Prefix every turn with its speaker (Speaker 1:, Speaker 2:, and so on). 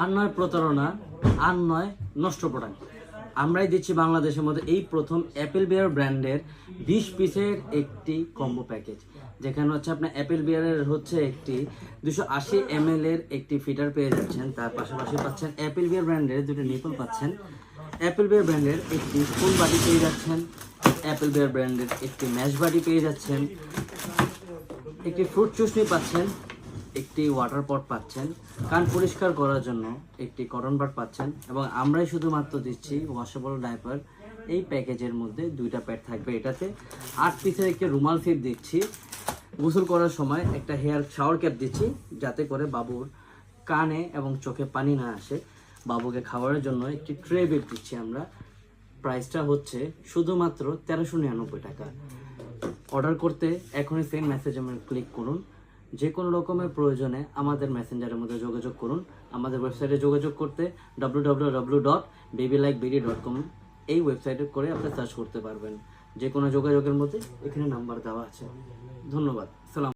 Speaker 1: আর নয় প্রতারণা, আর নয় নষ্ট প্রোডাক্ট আমরাই দিচ্ছি বাংলাদেশের মধ্যে এই প্রথম অ্যাপেল বিয়ার ব্র্যান্ডের বিশ পিসের একটি কম্বো প্যাকেজ যেখানে হচ্ছে আপনার অ্যাপেল বিয়ারের হচ্ছে একটি দুশো আশি এম এর একটি ফিটার পেয়ে যাচ্ছেন। তার পাশাপাশি পাচ্ছেন অ্যাপেল বিয়ার ব্র্যান্ডের দুটো নিপল পাচ্ছেন। অ্যাপেল বিয়ার ব্র্যান্ডের একটি ফুল বাটি পেয়ে যাচ্ছেন। অ্যাপেল বিয়ার ব্র্যান্ডের একটি ম্যাশ বাটি পেয়ে যাচ্ছেন। একটি ফ্রুট চুষনি পাচ্ছেন। একটি ওয়াটার পট পাচ্ছেন। কান পরিষ্কার করার জন্য একটি কটন বাট পাচ্ছেন এবং আমরাই শুধুমাত্র দিচ্ছি ওয়াশেবল ডাইপার এই প্যাকেজের মধ্যে দুইটা প্যাড থাকবে এটাতে। আট পিসের একটি রুমাল ফিট দিচ্ছি। গোসল করার সময় একটা হেয়ার শাওয়ার ক্যাপ দিচ্ছি যাতে করে বাবুর কানে এবং চোখে পানি না আসে। বাবুকে খাওয়ার জন্য একটি ট্রে বেড দিচ্ছি আমরা। প্রাইসটা হচ্ছে শুধুমাত্র তেরোশো নিরানব্বই টাকা। অর্ডার করতে এখনই সেম মেসেজ আমার ক্লিক করুন। যে কোনো রকমের প্রয়োজনে আমাদের মেসেঞ্জারের মধ্যে যোগাযোগ করুন। আমাদের ওয়েবসাইটে যোগাযোগ করতে W W dot baby like dot com এই ওয়েবসাইটে করে আপনি সার্চ করতে পারবেন। যে কোনো যোগাযোগের মধ্যে এখানে নাম্বার দেওয়া আছে। ধন্যবাদ। সালাম